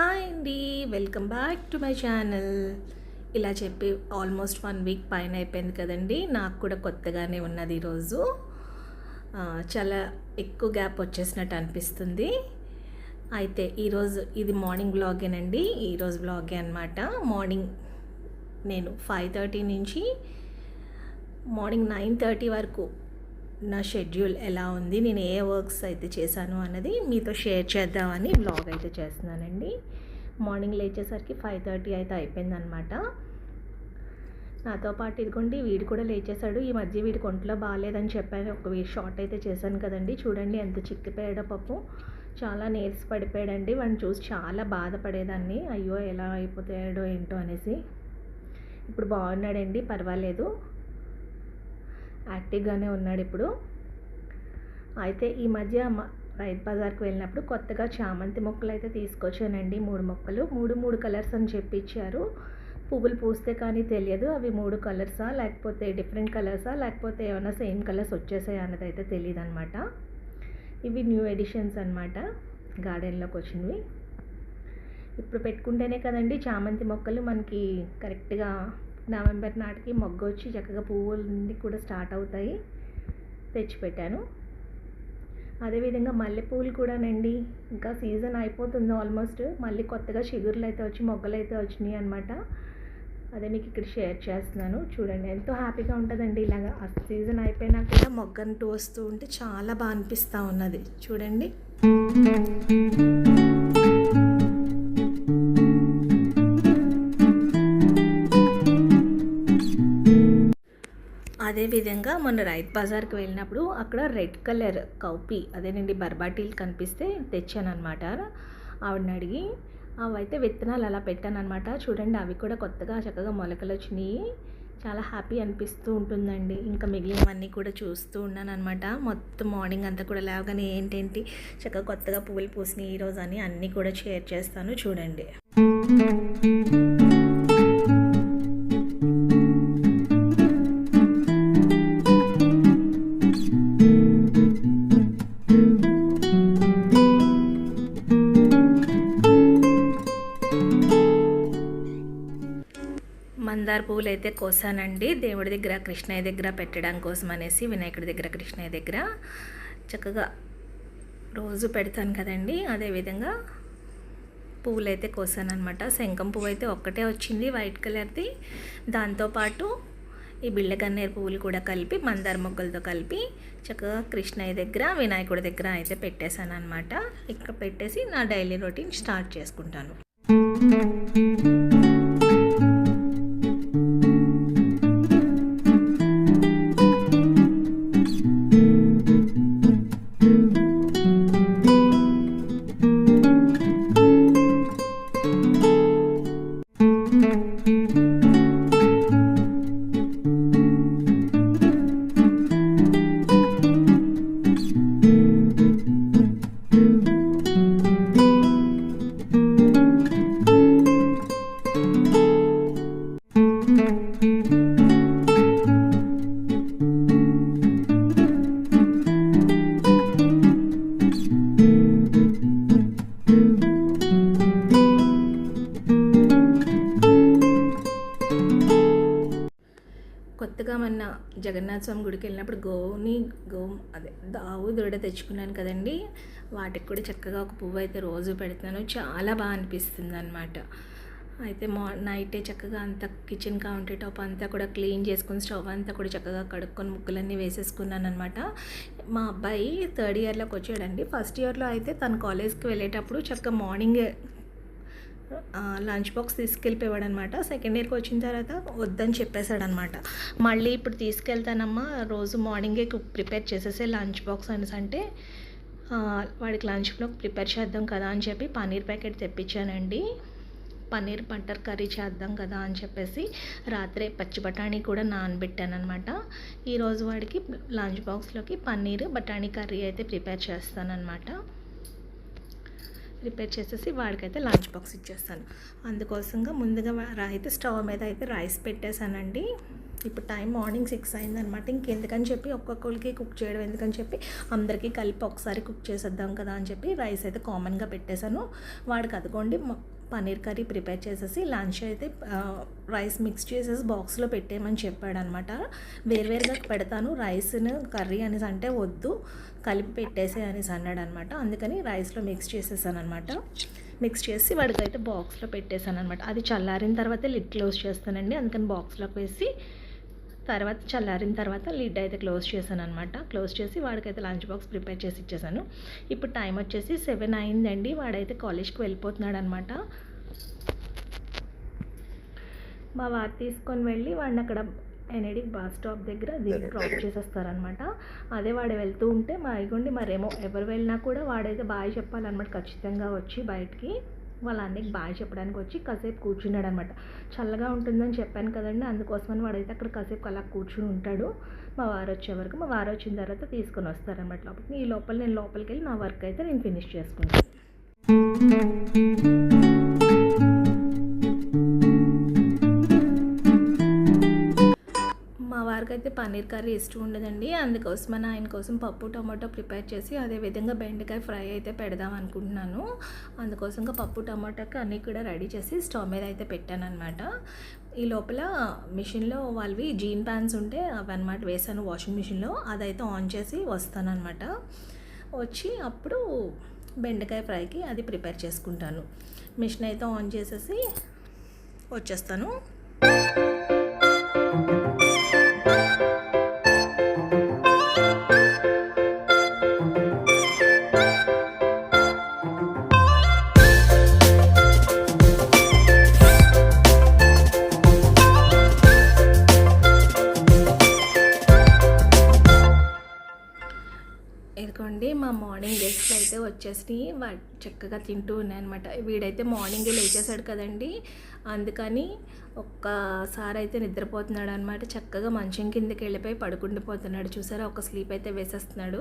Hi అండి welcome back to my channel. ఇలా చెప్పి ఆల్మోస్ట్ వన్ వీక్ పైన అయిపోయింది కదండి నాకు కూడా కొత్తగానే ఉన్నది ఈరోజు. చాలా ఎక్కువ గ్యాప్ వచ్చేసినట్టు అనిపిస్తుంది. అయితే ఈరోజు ఇది మార్నింగ్ బ్లాగేనండి ఈరోజు బ్లాగే అనమాట మార్నింగ్ నేను ఫైవ్ థర్టీ నుంచి మార్నింగ్ నైన్ థర్టీ వరకు నా షెడ్యూల్ ఎలా ఉంది నేను ఏ వర్క్స్ అయితే చేశాను అన్నది మీతో షేర్ చేద్దామని బ్లాగ్ అయితే చేస్తున్నానండి. మార్నింగ్ లేచేసరికి ఫైవ్ థర్టీ అయితే అయిపోయిందనమాట నాతో పాటు ఇదిగోండి వీడు కూడా లేచేశాడు. ఈ మధ్య వీడికి ఒంట్లో బాగాలేదని చెప్పాను. ఒక షార్ట్ అయితే చేశాను కదండి. చూడండి ఎంత చిక్కిపోయాడో పాపం. చాలా నీరస పడిపోయాడండి. వాడిని చూసి చాలా బాధపడేదాన్ని. అయ్యో ఎలా అయిపోతాడో ఏంటో అనేసి. ఇప్పుడు బాగున్నాడండి పర్వాలేదు. యాక్టివ్గానే ఉన్నాడు ఇప్పుడు. అయితే ఈ మధ్య మ- రైతు బజార్కి వెళ్ళినప్పుడు కొత్తగా చామంతి మొక్కలు అయితే తీసుకొచ్చానండి. మూడు మొక్కలు. మూడు మూడు కలర్స్ అని చెప్పిచ్చారు. పువ్వులు పూస్తే కానీ తెలియదు. అవి మూడు కలర్సా లేకపోతే డిఫరెంట్ కలర్సా లేకపోతే ఏమైనా సేమ్ కలర్స్ వచ్చేసాయా అన్నది అయితే తెలియదు అనమాట ఇవి న్యూ ఎడిషన్స్ అనమాట గార్డెన్లోకి వచ్చినవి. ఇప్పుడు పెట్టుకుంటేనే కదండి చామంతి మొక్కలు మనకి కరెక్ట్గా నవంబర్ నాటికి మొగ్గ వచ్చి చక్కగా పువ్వులు కూడా స్టార్ట్ అవుతాయి. తెచ్చిపెట్టాను. అదేవిధంగా మల్లెపూలు కూడానండి. ఇంకా సీజన్ అయిపోతుంది ఆల్మోస్ట్. మళ్ళీ కొత్తగా చిగురులు అయితే వచ్చి మొగ్గలు అయితే వచ్చినాయి అనమాట అదే మీకు ఇక్కడ షేర్ చేస్తున్నాను. చూడండి ఎంతో హ్యాపీగా ఉంటుందండి ఇలాగా. ఆ సీజన్ అయిపోయినా కూడా మొగ్గంటూ వస్తూ ఉంటే చాలా బాగా అనిపిస్తూ ఉన్నది. చూడండి. అదేవిధంగా మొన్న రైత్ బజార్కి వెళ్ళినప్పుడు అక్కడ రెడ్ కలర్ కౌపి అదేనండి బర్బాటీలు కనిపిస్తే తెచ్చానమాట ఆవిడని అడిగి అవైతే విత్తనాలు అలా పెట్టానమాట చూడండి అవి కూడా కొత్తగా చక్కగా మొలకలు వచ్చినాయి. చాలా హ్యాపీ అనిపిస్తూ ఉంటుందండి. ఇంకా మిగిలినవన్నీ కూడా చూస్తూ ఉన్నాను అనమాట మొత్తం మార్నింగ్ అంతా కూడా లేవగానే ఏంటేంటి? చక్కగా కొత్తగా పువ్వులు పూసినాయి ఈరోజు అని అన్నీ కూడా షేర్ చేస్తాను. చూడండి. మందార పువ్వులు అయితే కోసానండి. దేవుడి దగ్గర కృష్ణయ్య దగ్గర పెట్టడం కోసం అనేసి వినాయకుడి దగ్గర కృష్ణయ్య దగ్గర చక్కగా రోజు పెడతాను కదండి. అదేవిధంగా పువ్వులు అయితే కోసాను అనమాట శంఖం పువ్వు అయితే ఒక్కటే వచ్చింది వైట్ కలర్ది. దాంతోపాటు ఈ బిళ్ళగన్నేరు పువ్వులు కూడా కలిపి మందార మొగ్గలతో కలిపి చక్కగా కృష్ణయ్య దగ్గర వినాయకుడి దగ్గర అయితే పెట్టేశాను అనమాట ఇక్కడ పెట్టేసి నా డైలీ రొటీన్ స్టార్ట్ చేసుకుంటాను. కొత్తగా మొన్న జగన్నాథ స్వామి గుడికి వెళ్ళినప్పుడు గోవుని గో అదే దావు దొడ తెచ్చుకున్నాను కదండి. వాటికి కూడా చక్కగా ఒక పువ్వు అయితే రోజు పెడుతున్నాను. చాలా బాగా అనిపిస్తుంది అనమాట అయితే మా నైటే చక్కగా అంతా కిచెన్ కౌంటర్ టాప్ అంతా కూడా క్లీన్ చేసుకుని స్టవ్ అంతా కూడా చక్కగా కడుక్కొని ముక్కులన్నీ వేసేసుకున్నాను అనమాట మా అబ్బాయి థర్డ్ ఇయర్లోకి వచ్చాడండి. ఫస్ట్ ఇయర్లో అయితే తన కాలేజ్కి వెళ్ళేటప్పుడు చక్కగా మార్నింగే లంచ్ బాక్స్ తీసుకెళ్ళిపోయాడు అనమాట సెకండ్ ఇయర్కి వచ్చిన తర్వాత వద్దని చెప్పేశాడు అనమాట మళ్ళీ ఇప్పుడు తీసుకెళ్తానమ్మా రోజు మార్నింగే ప్రిపేర్ చేసేసే లంచ్ బాక్స్ అనేసి అంటే వాడికి లంచ్లో ప్రిపేర్ చేద్దాం కదా అని చెప్పి పన్నీర్ ప్యాకెట్ తెప్పించానండి. పన్నీర్ బటర్ కర్రీ చేద్దాం కదా అని చెప్పేసి రాత్రే పచ్చి బఠానీ కూడా నానబెట్టాను అనమాట ఈరోజు వాడికి లంచ్ బాక్స్లోకి పన్నీర్ బఠానీ కర్రీ అయితే ప్రిపేర్ చేస్తానన్నమాట ప్రిపేర్ చేసేసి వాడికైతే లంచ్ బాక్స్ ఇచ్చేస్తాను. అందుకోసంగా ముందుగా అయితే స్టవ్ మీద అయితే రైస్ పెట్టేశానండి. ఇప్పుడు టైం మార్నింగ్ సిక్స్ అయిందనమాట ఇంకెందుకని చెప్పి ఒక్కొక్కరికి కుక్ చేయడం ఎందుకని చెప్పి అందరికీ కలిపి ఒకసారి కుక్ చేసేద్దాం కదా అని చెప్పి రైస్ అయితే కామన్గా పెట్టేశాను. వాడికి అదిగోండి పన్నీర్ కర్రీ ప్రిపేర్ చేసేసి లంచ్ అయితే రైస్ మిక్స్ చేసేసి బాక్స్లో పెట్టేయమని చెప్పాడు అనమాట వేరువేరుగా పెడతాను రైస్ను కర్రీ అనేసి అంటే వద్దు కలిపి పెట్టేసే అనేసి అన్నాడు అనమాట అందుకని రైస్లో మిక్స్ చేసేసాను అనమాట మిక్స్ చేసి వాడికి అయితే బాక్స్లో పెట్టేశాను అనమాట అది చల్లారిన తర్వాత లిడ్ క్లోజ్ చేస్తానండి. అందుకని బాక్స్లోకి వేసి తర్వాత చల్లారిన తర్వాత లిడ్ అయితే క్లోజ్ చేశాను అనమాట క్లోజ్ చేసి వాడికైతే లంచ్ బాక్స్ ప్రిపేర్ చేసి ఇచ్చేసాను. ఇప్పుడు టైం వచ్చేసి సెవెన్ అయిందండి. వాడైతే కాలేజ్కి వెళ్ళిపోతున్నాడు అనమాట మా వారు తీసుకొని వెళ్ళి వాడిని అక్కడ ఎన్ఐడి బస్ స్టాప్ దగ్గర దిగి డ్రాప్ చేసేస్తారనమాట అదే వాడు వెళ్తూ ఉంటే మా ఇగోండి మరేమో ఎవరు వెళ్ళినా కూడా వాడైతే బాయ్ చెప్పాలన్నమాట. ఖచ్చితంగా వచ్చి బయటికి. వాళ్ళ అన్నయ్యకి బాయ్ చెప్పడానికి వచ్చి కాసేపు కూర్చున్నాడు అనమాట చల్లగా ఉంటుందని చెప్పాను కదండి అందుకోసమని వాడైతే అక్కడ కాసేపు అలా కూర్చుని ఉంటాడు. మా వారు వచ్చే వరకు మా వారు వచ్చిన తర్వాత తీసుకొని వస్తారనమాట లోపలికి. ఈ లోపల నేను లోపలికి వెళ్ళి నా వర్క్ అయితే నేను ఫినిష్ చేసుకుంటాను. మా అయితే పన్నీర్ కర్రీ ఇష్టం ఉండదండి. అందుకోసమని ఆయన కోసం పప్పు టమాటో ప్రిపేర్ చేసి అదేవిధంగా బెండకాయ ఫ్రై అయితే పెడదాం అనుకుంటున్నాను. అందుకోసంగా పప్పు టమాటాకి అన్నీ కూడా రెడీ చేసి స్టవ్ మీద అయితే పెట్టాను అనమాట ఈ లోపల మిషన్లో వాళ్ళవి జీన్ ప్యాంట్స్ ఉంటే అవి అనమాట వేసాను వాషింగ్ మిషన్లో. అదైతే ఆన్ చేసి వస్తానన్నమాట. వచ్చి అప్పుడు బెండకాయ ఫ్రైకి అది ప్రిపేర్ చేసుకుంటాను. మిషన్ అయితే ఆన్ చేసేసి వచ్చేస్తాను. మార్నింగ్ గెస్ట్లు అయితే వచ్చేసి వా చక్కగా తింటూ ఉన్నాయన్నమాట. వీడైతే మార్నింగే లేచేసాడు కదండి. అందుకని ఒక్కసారి అయితే నిద్రపోతున్నాడు అనమాట చక్కగా మంచం కిందకి వెళ్ళిపోయి పడుకుండిపోతున్నాడు. చూసారా? ఒక స్లీప్ అయితే వేసేస్తున్నాడు.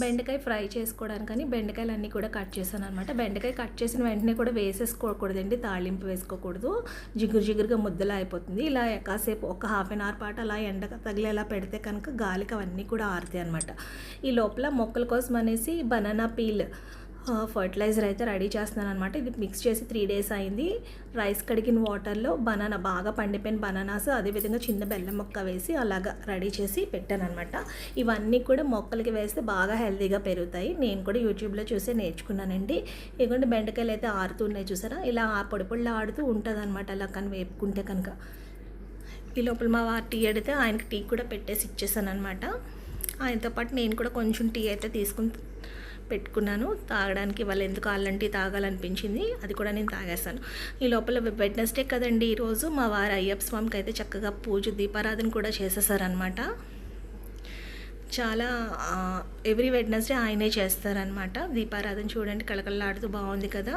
బెండకాయ ఫ్రై చేసుకోవడానికని బెండకాయలు అన్నీ కూడా కట్ చేశాను అనమాట బెండకాయ కట్ చేసిన వెంటనే కూడా వేసేసుకోకూడదండి తాళింపు వేసుకోకూడదు. జిగురు జిగురుగా ముద్దలా అయిపోతుంది. ఇలా కాసేపు ఒక హాఫ్ అన్ అవర్ పాటు అలా ఎండ తగిలేలా పెడితే కనుక గాలికి అవన్నీ కూడా ఆరుతాయి అనమాట ఈ లోపల మొక్కల కోసం అనేసి బనానా పీల్ ఫర్టిలైజర్ అయితే రెడీ చేస్తున్నాను అనమాట ఇది మిక్స్ చేసి త్రీ డేస్ అయింది. రైస్ కడిగిన వాటర్లో బనానా బాగా పండిపోయిన బనానాస్ అదేవిధంగా చిన్న బెల్లం మొక్క వేసి అలాగా రెడీ చేసి పెట్టాను అనమాట ఇవన్నీ కూడా మొక్కలకి వేస్తే బాగా హెల్తీగా పెరుగుతాయి. నేను కూడా యూట్యూబ్లో చూసే నేర్చుకున్నానండి. ఇదిగోండి బెండకాయలు అయితే ఆరుతున్నాయి చూసారా? ఇలా ఆ పొడి ఆడుతూ ఉంటుంది అనమాట అలా కానీ వేపుకుంటే కనుక. ఈ లోపల మా వారు టీ అడిగితే ఆయనకి టీ కూడా పెట్టేసి ఇచ్చేసాను అనమాట ఆయనతో పాటు నేను కూడా కొంచెం టీ అయితే తీసుకుని పెట్టుకున్నాను. తాగడానికి వాళ్ళు ఎందుకు అల్లంటి తాగాలనిపించింది అది కూడా నేను తాగేస్తాను. ఈ లోపల వెడ్నెస్డే కదండి ఈరోజు మా వారు అయ్యప్ప స్వామికి అయితే చక్కగా పూజ దీపారాధన కూడా చేసేసారనమాట చాలా ఎవ్రీ వెడ్నెస్డే ఆయనే చేస్తారనమాట దీపారాధన చూడండి కళకళలాడుతూ బాగుంది కదా.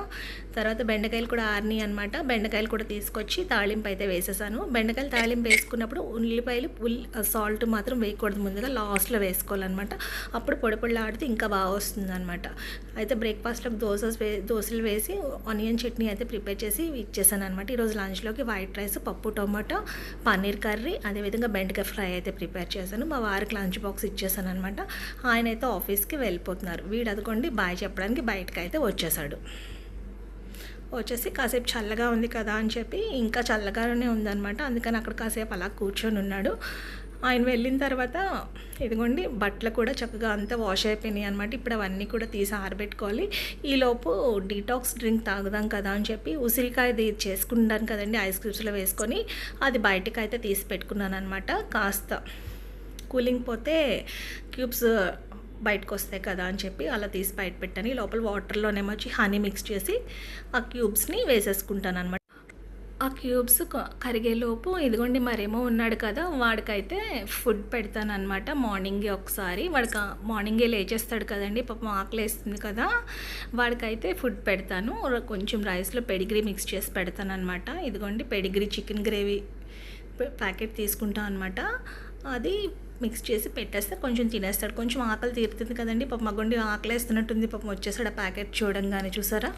తర్వాత బెండకాయలు కూడా ఆరినాయి అనమాట బెండకాయలు కూడా తీసుకొచ్చి తాళింపు అయితే వేసేసాను. బెండకాయలు తాళింపు వేసుకున్నప్పుడు ఉల్లిపాయలు పుల్ సాల్ట్ మాత్రం వేయకూడదు ముందుగా లాస్ట్లో వేసుకోవాలన్నమాట. అప్పుడు పొడి పొడిలాడుతూ ఇంకా బాగా వస్తుంది అనమాట అయితే బ్రేక్ఫాస్ట్లోకి దోశ వే దోశలు వేసి ఆనియన్ చట్నీ అయితే ప్రిపేర్ చేసి ఇచ్చేసాను అనమాట ఈరోజు లంచ్లోకి వైట్ రైస్ పప్పు టొమాటో పన్నీర్ కర్రీ అదేవిధంగా బెండకాయ ఫ్రై అయితే ప్రిపేర్ చేశాను. మా వారికి లంచ్ బాక్స్ ఇచ్చేసాను అనమాట ఆయన అయితే ఆఫీస్కి వెళ్ళిపోతున్నారు. వీడు అదుకోండి బాయ్ చెప్పడానికి బయటకు అయితే వచ్చేసాడు. వచ్చేసి కాసేపు చల్లగా ఉంది కదా అని చెప్పి ఇంకా చల్లగానే ఉందనమాట అందుకని అక్కడ కాసేపు అలా కూర్చొని ఉన్నాడు. ఆయన వెళ్ళిన తర్వాత ఇదిగోండి బట్టలు కూడా చక్కగా అంతా వాష్ అయిపోయినాయి అనమాట ఇప్పుడు అవన్నీ కూడా తీసి ఆరబెట్టుకోవాలి. ఈలోపు డీటాక్స్ డ్రింక్ తాగుదాం కదా అని చెప్పి ఉసిరికాయది చేసుకుంటాను కదండి ఐస్ క్రీమ్స్లో వేసుకొని అది బయటకు అయితే తీసి పెట్టుకున్నాను అనమాట కాస్త కూలింగ్ పోతే క్యూబ్స్ బయటకు వస్తాయి కదా అని చెప్పి అలా తీసి బయట పెట్టాను ఈ లోపల వాటర్లోనేమో వచ్చి హనీ మిక్స్ చేసి ఆ క్యూబ్స్ని వేసేసుకుంటాను అనమాట ఆ క్యూబ్స్ క- కరిగేలోపు ఇదిగోండి మరేమో ఉన్నాడు కదా వాడికైతే ఫుడ్ పెడతాను అనమాట మార్నింగే ఒకసారి. వాడికి మార్నింగే లేచేస్తాడు కదండి పాపం ఆకలి వేస్తుంది కదా వాడికైతే ఫుడ్ పెడతాను. కొంచెం రైస్లో పెడిగ్రీ మిక్స్ చేసి పెడతాను అనమాట ఇదిగోండి పెడిగ్రీ చికెన్ గ్రేవీ ప్యాకెట్ తీసుకుంటాం అనమాట అది మిక్స్ చేసి పెట్టేస్తే కొంచెం తినేస్తాడు. కొంచెం ఆకలి తీరుతుంది కదండి. పాపం మగ్గొండి ఆకలి వేస్తున్నట్టుంది పాపం వచ్చేసాడు ఆ ప్యాకెట్ చూడంగానే. చూసారా?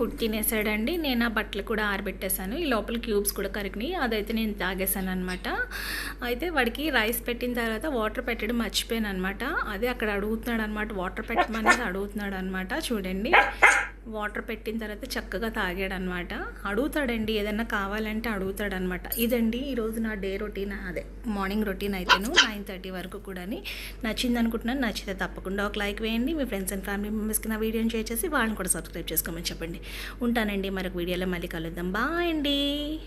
ఫుడ్ తినేసాడండి. నేను ఆ బట్టలు కూడా ఆరబెట్టేశాను. ఈ లోపల క్యూబ్స్ కూడా కరిగినాయి. అదైతే నేను తాగేశాను అనమాట అయితే వాడికి రైస్ పెట్టిన తర్వాత వాటర్ పెట్టడం మర్చిపోయాను అనమాట అదే అక్కడ అడుగుతున్నాడు అనమాట వాటర్ పెట్టమనేది అడుగుతున్నాడు అనమాట చూడండి. వాటర్ పెట్టిన తర్వాత చక్కగా తాగాడనమాట. అడుగుతాడండి ఏదన్నా కావాలంటే అడుగుతాడనమాట. ఇదండి ఈరోజు నా డే రొటీన్ అదే మార్నింగ్ రొటీన్ అయితేను నైన్ థర్టీ వరకు కూడా నచ్చింది అనుకుంటున్నాను నచ్చితే తప్పకుండా ఒక లైక్ వేయండి. మీ ఫ్రెండ్స్ అండ్ ఫ్యామిలీ మెంబర్స్కి నా వీడియోని షేర్ చేసి వాళ్ళని కూడా సబ్స్క్రైబ్ చేసుకోమని చెప్పండి. ఉంటానండి మరొక వీడియోలో మళ్ళీ కలుద్దాం. బాయ్ అండి.